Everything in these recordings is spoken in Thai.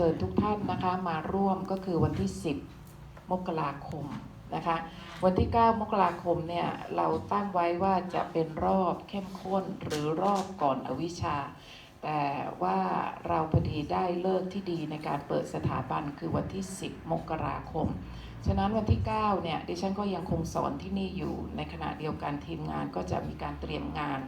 ชิญทุกท่านนะคะมาร่วมก็คือวันที่ 10 มกราคมนะคะ วันที่ 9 มกราคมเนี่ยเราตั้งไว้ว่าจะเป็นรอบเข้มข้นหรือรอบก่อนอวิชา แต่ว่าเราพอดีได้เลิกที่ดีในการเปิดสถาบันคือวันที่ 10 มกราคม ฉะนั้นวันที่ 9 เนี่ยดิฉันก็ยังคงสอนที่นี่อยู่ในขณะเดียวกันทีมงานก็จะมีการเตรียมงาน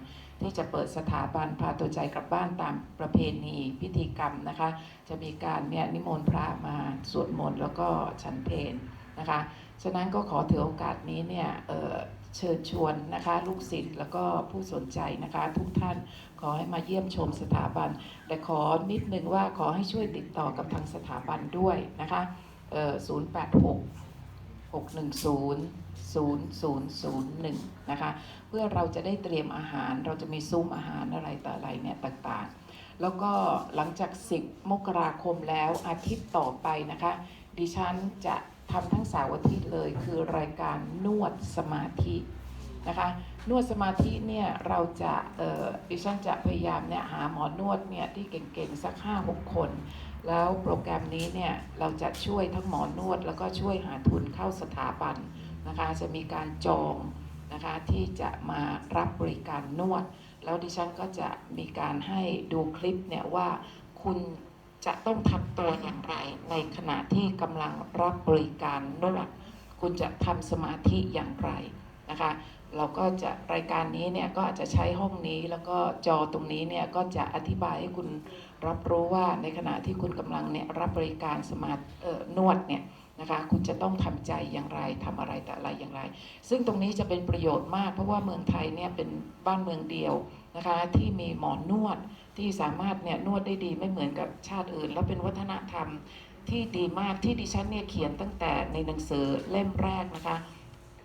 ที่จะเปิดสถาบันพาตัวใจกลับบ้านตามประเพณีพิธีกรรมนะคะ จะมีการเนี่ยนิมนต์พระมาสวดมนต์แล้วก็ฉันเพลนะคะ ฉะนั้นก็ขอถือโอกาสนี้เนี่ยเเชิญชวนนะคะลูกศิษย์แล้วก็ผู้สนใจนะคะ ทุกท่านขอให้มาเยี่ยมชมสถาบัน แต่ขอนิดนึงว่าขอให้ช่วยติดต่อกับทางสถาบันด้วยนะคะ086 610 0001 นะคะ เพื่อเราจะได้เตรียมอาหารเราจะมีซุ้มอาหารอะไรต่ออะไรเนี่ยต่างๆ แล้วก็หลังจาก 10 มกราคมแล้วอาทิตย์ต่อไปนะคะ ดิฉันจะทำทั้งสาวอาทิตย์เลยคือรายการนวดสมาธิ นะคะนวดสมาธิเนี่ยเราจะดิฉันจะพยายามเนี่ยหาหมอนวดเนี่ยที่เก่งๆ สัก 5-6 คน แล้วโปรแกรมนี้เนี่ยเราจะช่วยทั้งหมอนวด แล้วก็ช่วยหาทุนเข้าสถาบันนะคะจะมีการจองนะคะที่จะมารับบริการนวด แล้วดิฉันก็จะมีการให้ดูคลิปเนี่ยว่าคุณจะต้องทำตัวอย่างไร ในขณะที่กำลังรับบริการนวด คุณจะทำสมาธิอย่างไรนะคะ เราก็จะรายการนี้เนี่ยก็อาจจะใช้ห้องนี้ แล้วก็จอตรงนี้เนี่ยก็จะอธิบายให้คุณรับรู้ว่าในขณะที่คุณกำลังเนี่ยรับบริการสมาเอ่อนวดเนี่ยนะคะคุณจะต้องทำใจอย่างไรทำอะไรแต่อะไรอย่างไร ซึ่งตรงนี้จะเป็นประโยชน์มาก เพราะว่าเมืองไทยเนี่ยเป็นบ้านเมืองเดียวนะคะที่มีหมอนวดที่สามารถเนี่ยนวดได้ดีไม่เหมือนกับชาติอื่น แล้วเป็นวัฒนธรรมที่ดีมากที่ดิฉันเนี่ยเขียนตั้งแต่ในหนังสือเล่มแรกนะคะ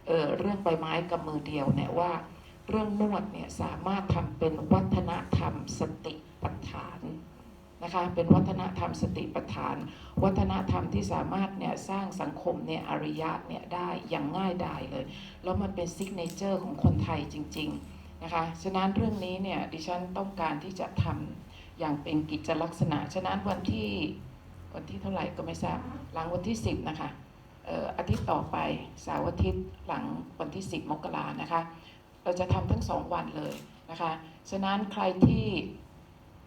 เเรื่องใบไม้กับมือเดียวเนี่ยว่า เรื่องนวดเนี่ยสามารถทำเป็นวัฒนธรรมสติปัฏฐานนะคะเป็นวัฒนธรรมสติปัฏฐาน วัฒนธรรมที่สามารถเนี่ยสร้างสังคมเนี่ยอริยะเนี่ยได้อย่างง่ายดายเลย แล้วมันเป็นซิกเนเจอร์ของคนไทยจริงๆนะคะฉะนั้นเรื่องนี้เนี่ยดิฉันต้องการที่จะทำอย่างเป็นกิจลักษณะ ฉะนั้นวันที่วันที่เท่าไหร่ก็ไม่ทราบหลังวันที่ 10 นะคะ อาทิตย์ต่อไปเสาร์อาทิตย์หลังวันที่ 10 มกรานะคะ เราจะทำทั้งสองวันเลยนะคะ ฉะนั้นใครที่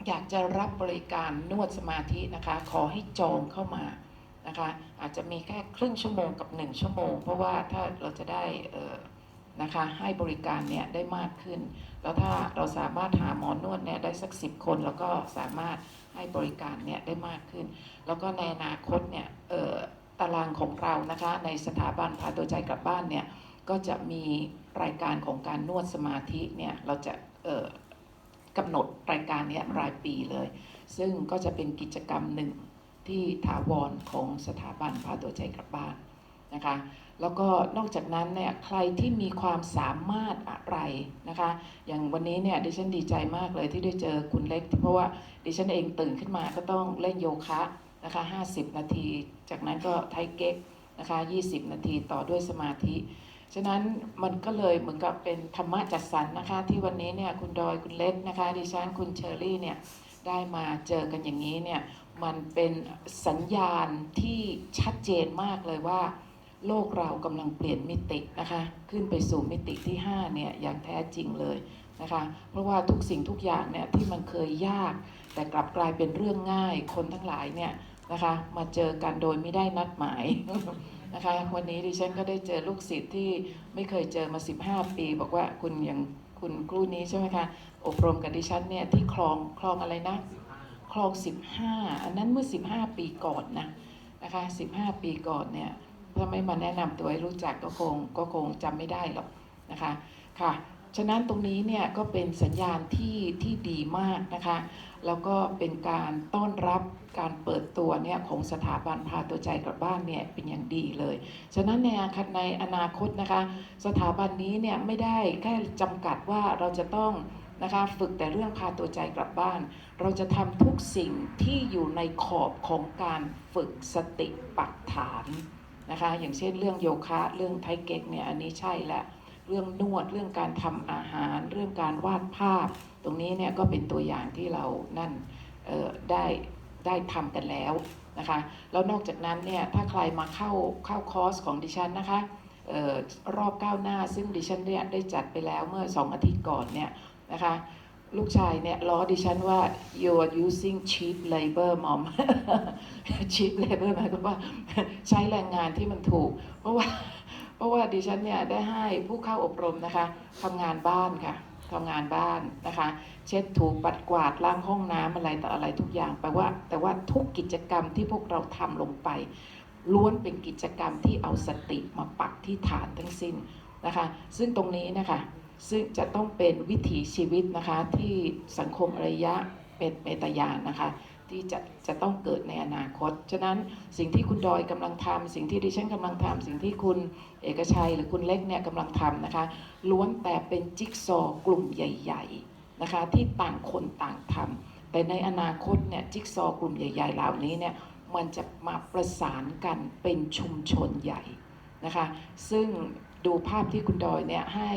อยากจะรับบริการนวดสมาธินะคะ ขอให้จองเข้ามานะคะ อาจจะมีแค่ครึ่งชั่วโมงกับ 1 ชั่วโมง เพราะว่าถ้าเราจะได้นะคะให้บริการเนี่ยได้มากขึ้น แล้วถ้าเราสามารถหาหมอนวดเนี่ยได้สัก10คนแล้วก็สามารถให้บริการเนี่ยได้มากขึ้น แล้วก็ในอนาคตเนี่ยเอ่อ ตารางของเรานะคะในสถาบันพาตัวใจกลับบ้านเนี่ยก็จะมีรายการของการนวดสมาธิเนี่ยเราจะกำหนดรายการนี้รายปีเลย ซึ่งก็จะเป็นกิจกรรมหนึ่งที่ถาวรของสถาบันพาตัวใจกลับบ้านนะคะแล้วก็นอกจากนั้นเนี่ยใครที่มีความสามารถอะไรนะคะ อย่างวันนี้เนี่ยดิฉันดีใจมากเลยที่ได้เจอคุณเล็ก เพราะว่าดิฉันเองตื่นขึ้นมาก็ต้องเล่นโยคะ นะคะ50 นาที จากนั้นก็ไทเก๊กนะคะ20 นาทีต่อด้วยสมาธิ ฉะนั้นมันก็เลยเหมือนกับเป็นธรรมะจัดสรรนะคะ ที่วันนี้เนี่ยคุณดอยคุณเล็กนะคะ ดิฉันคุณเชอรี่เนี่ยได้มาเจอกันอย่างนี้เนี่ยมันเป็นสัญญาณที่ชัดเจนมากเลยว่า โลกเรากำลังเปลี่ยนมิตินะคะ ขึ้นไปสู่มิติที่5เนี่ยอย่างแท้จริงเลยนะคะ เพราะว่าทุกสิ่งทุกอย่างเนี่ยที่มันเคยยาก แต่กลับกลายเป็นเรื่องง่ายคนทั้งหลายเนี่ยนะคะมาเจอกันโดยไม่ได้นัดหมายนะคะวันนี้ดิฉันก็ได้เจอลูกศิษย์ที่ไม่เคยเจอมา 15 ปี บอกว่าคุณอย่างคุณครูนี้ใช่ไหมคะอบรมกับดิฉันเนี่ยที่คลองคลองอะไรนะ คลอง 15 อันนั้นเมื่อ 15 ปีก่อนนะนะคะ 15 ปีก่อนเนี่ย ถ้าไม่มาแนะนำตัวให้รู้จักก็คงก็คงจำไม่ได้หรอกนะคะค่ะฉะนั้นตรงนี้เนี่ยก็เป็นสัญญาณที่ที่ดีมากนะคะแล้วก็เป็นการต้อนรับการเปิดตัวเนี่ยของสถาบันพาตัวใจกลับบ้านเนี่ยเป็นอย่างดีเลย ฉะนั้นในอนาคตในอนาคตนะคะสถาบันนี้เนี่ยไม่ได้แค่จำกัดว่าเราจะต้องนะคะฝึกแต่เรื่องพาตัวใจกลับบ้าน เราจะทำทุกสิ่งที่อยู่ในขอบของการฝึกสติปัฏฐาน นะคะ อย่างเช่นเรื่องโยคะเรื่องไทเก๊กเนี่ยอันนี้ใช่และเรื่องนวดเรื่องการทำอาหาร เรื่องการวาดภาพ ตรงนี้เนี่ยก็เป็นตัวอย่างที่เรานั่นได้ได้ทำกันแล้วนะคะแล้วนอกจากนั้นเนี่ยถ้าใครมาเข้าเข้าคอร์สของดิฉันนะคะออรอบก้าวหน้าซึ่งดิฉันเนี่ยได้จัดไปแล้วเมื่อ 2 อาทิตย์ก่อนเนี่ยนะคะ ลูกชายเนี่ยล้อดิฉันว่า you are using cheap labor mom cheap labor หมายความว่าใช้แรงงานที่มันถูก เพราะว่า เพราะว่าดิฉันเนี่ยได้ให้ผู้เข้าอบรมนะคะทำงานบ้านค่ะทำงานบ้านนะคะ เช็ดถูปัดกวาดล้างห้องน้ำอะไรต่ออะไรทุกอย่างแปลว่า แต่ว่าทุกกิจกรรมที่พวกเราทำลงไป ล้วนเป็นกิจกรรมที่เอาสติมาปักที่ฐานทั้งสิ้นนะคะ ซึ่งตรงนี้นะคะ ซึ่งจะต้องเป็นวิถีชีวิตนะคะที่สังคมอารยะเป็นเมตยานนะคะ ที่จะจะต้องเกิดในอนาคต ฉะนั้นสิ่งที่คุณดอยกำลังทำสิ่งที่ดิฉันกำลังทำสิ่งที่คุณเอกชัยหรือคุณเล็กเนี่ยกำลังทำนะคะ ล้วนแต่เป็นจิ๊กซอว์กลุ่มใหญ่ ๆนะคะ ที่ต่างคนต่างทำแต่ในอนาคตเนี่ยจิ๊กซอว์กลุ่มใหญ่ ๆ เหล่านี้เนี่ยมันจะมาประสานกันเป็นชุมชนใหญ่นะคะ ซึ่ง ดูภาพที่คุณดอยเนี่ยให้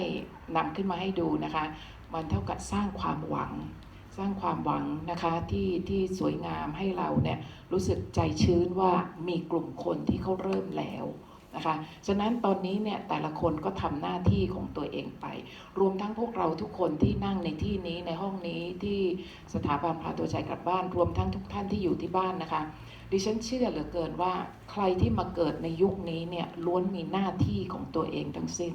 นำขึ้นมาให้ดูนะคะ มันเท่ากับสร้างความหวัง สร้างความหวังนะคะที่ที่สวยงามให้เราเนี่ยรู้สึกใจชื้นว่ามีกลุ่มคนที่เขาเริ่มแล้วนะคะฉะนั้นตอนนี้เนี่ยแต่ละคนก็ทำหน้าที่ของตัวเองไป รวมทั้งพวกเราทุกคนที่นั่งในที่นี้ในห้องนี้ที่สถาบันพาตัวใจกลับบ้าน รวมทั้งทุกท่านที่อยู่ที่บ้านนะคะ ดิฉันเชื่อเหลือเกินว่า ใครที่มาเกิดในยุคนี้เนี่ยล้วนมีหน้าที่ของตัวเองทั้งสิ้น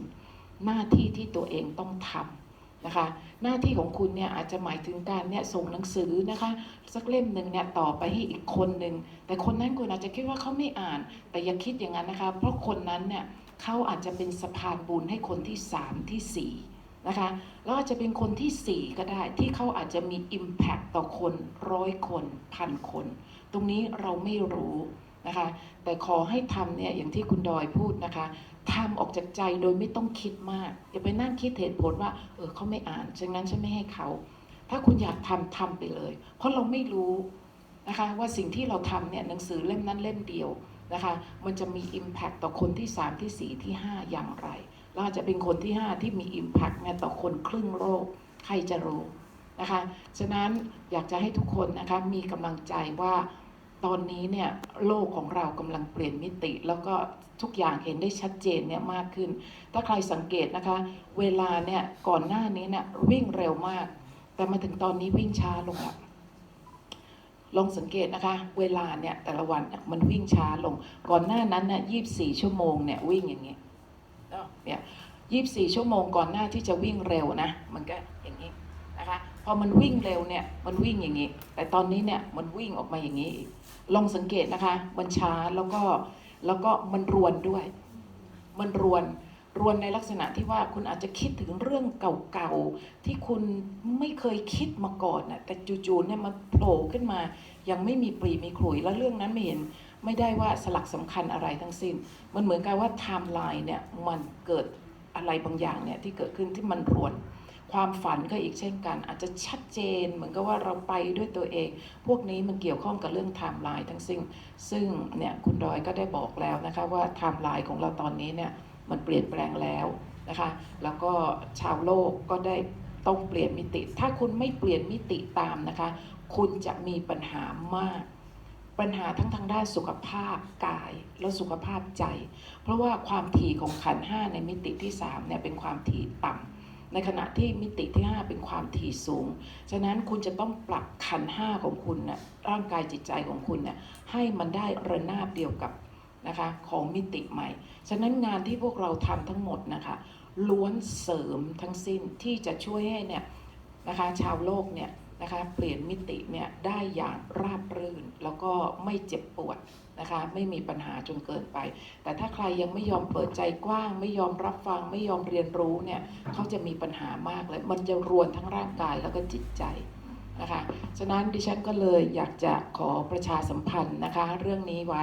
หน้าที่ที่ตัวเองต้องทำนะคะ หน้าที่ของคุณเนี่ยอาจจะหมายถึงการเนี่ยส่งหนังสือนะคะ สักเล่มหนึ่งเนี่ยต่อไปให้อีกคนหนึ่งแต่คนนั้นคุณอาจจะคิดว่าเขาไม่อ่าน แต่อย่าคิดอย่างนั้นนะคะ เพราะคนนั้นเนี่ยเขาอาจจะเป็นสะพานบุญให้คนที่สามที่สี่นะคะแล้วอาจจะเป็นคนที่สี่ก็ได้ที่เขาอาจจะมี Impact ต่อคนร้อยคนพันคน ตรงนี้เราไม่รู้นะคะ แต่ขอให้ทำเนี่ยอย่างที่คุณดอยพูดนะคะทำออกจากใจโดยไม่ต้องคิดมาก อย่าไปนั่งคิดเหตุผลว่า เออเขาไม่อ่านฉะนั้นฉันไม่ให้เขา ถ้าคุณอยากทำทำไปเลย เพราะเราไม่รู้นะคะว่าสิ่งที่เราทำเนี่ยหนังสือเล่มนั้นเล่มเดียวนะคะมันจะมี Impact ต่อคนที่ 3 ที่ 4 ที่ 5 อย่างไร แล้วอาจจะเป็นคนที่ 5 ที่มี Impact เนี่ยต่อคนครึ่งโลกใครจะรู้ นะคะ ฉะนั้นอยากจะให้ทุกคนนะคะมีกำลังใจว่าตอนนี้เนี่ยโลกของเรากำลังเปลี่ยนมิติ แล้วก็ทุกอย่างเห็นได้ชัดเจนเนี่ยมากขึ้น ถ้าใครสังเกตนะคะ เวลาเนี่ยก่อนหน้านี้เนี่ยวิ่งเร็วมาก แต่มาถึงตอนนี้วิ่งช้าลงละลองสังเกตนะคะ เวลาเนี่ยแต่ละวันมันวิ่งช้าลง ก่อนหน้านั้นเนี่ยยี่บสี่ชั่วโมงเนี่ยวิ่งอย่างนี้เนาะเนี่ยยี่บสี่ชั่วโมงก่อนหน้าที่จะวิ่งเร็วนะ มันก็ อย่างนี้นะคะพอมันวิ่งเร็วเนี่ยมันวิ่งอย่างนี้ แต่ตอนนี้เนี่ยมันวิ่งออกมาอย่างนี้อีกลองสังเกตนะคะ มันช้าแล้วก็แล้วก็มันรวนด้วย มันรวนรวนในลักษณะที่ว่าคุณอาจจะคิดถึงเรื่องเก่าๆที่คุณไม่เคยคิดมาก่อนน่ะแต่จู่ๆเนี่ยมันโผล่ขึ้นมา ยังไม่มีปรีมีขลุยแล้วเรื่องนั้นไม่เห็นไม่ได้ว่าสลักสำคัญอะไรทั้งสิ้น มันเหมือนกับว่าไทม์ไลน์เนี่ยมันเกิดอะไรบางอย่างเนี่ยที่เกิดขึ้นที่มันรวน ความฝันก็อีกเช่นกัน อาจจะชัดเจนเหมือนกับว่าเราไปด้วยตัวเอง พวกนี้มันเกี่ยวข้องกับเรื่องไทม์ไลน์ทั้งสิ้นซึ่งเนี่ยคุณดอยก็ได้บอกแล้วนะคะว่าไทม์ไลน์ของเราตอนนี้เนี่ยมันเปลี่ยนแปลงแล้วนะคะแล้วก็ชาวโลกก็ได้ต้องเปลี่ยนมิติ ถ้าคุณไม่เปลี่ยนมิติตามนะคะ คุณจะมีปัญหามาก ปัญหาทั้งทางด้านสุขภาพกายและสุขภาพใจ เพราะว่าความถี่ของขันห้าในมิติที่3เนี่ยเป็นความถี่ต่ำ ในขณะที่มิติที่ 5 เป็นความถี่สูง ฉะนั้นคุณจะต้องปรับขันห้าของคุณนะ่ะร่างกายจิตใจของคุณน่ะให้มันได้ระนาบเดียวกับนะคะของมิติใหม่ ฉะนั้นงานที่พวกเราทำทั้งหมดนะคะล้วนเสริมทั้งสิ้นที่จะช่วยให้เนี่ยนะคะชาวโลกเนี่ย นะคะเปลี่ยนมิติเนี่ยได้อย่างราบรื่น แล้วก็ไม่เจ็บปวดนะคะไม่มีปัญหาจนเกินไป แต่ถ้าใครยังไม่ยอมเปิดใจกว้าง ไม่ยอมรับฟัง ไม่ยอมเรียนรู้เนี่ยเขาจะมีปัญหามากเลยมันจะรวนทั้งร่างกายแล้วก็จิตใจนะคะฉะนั้นดิฉันก็เลยอยากจะขอประชาสัมพันธ์นะคะ เรื่องนี้ไว้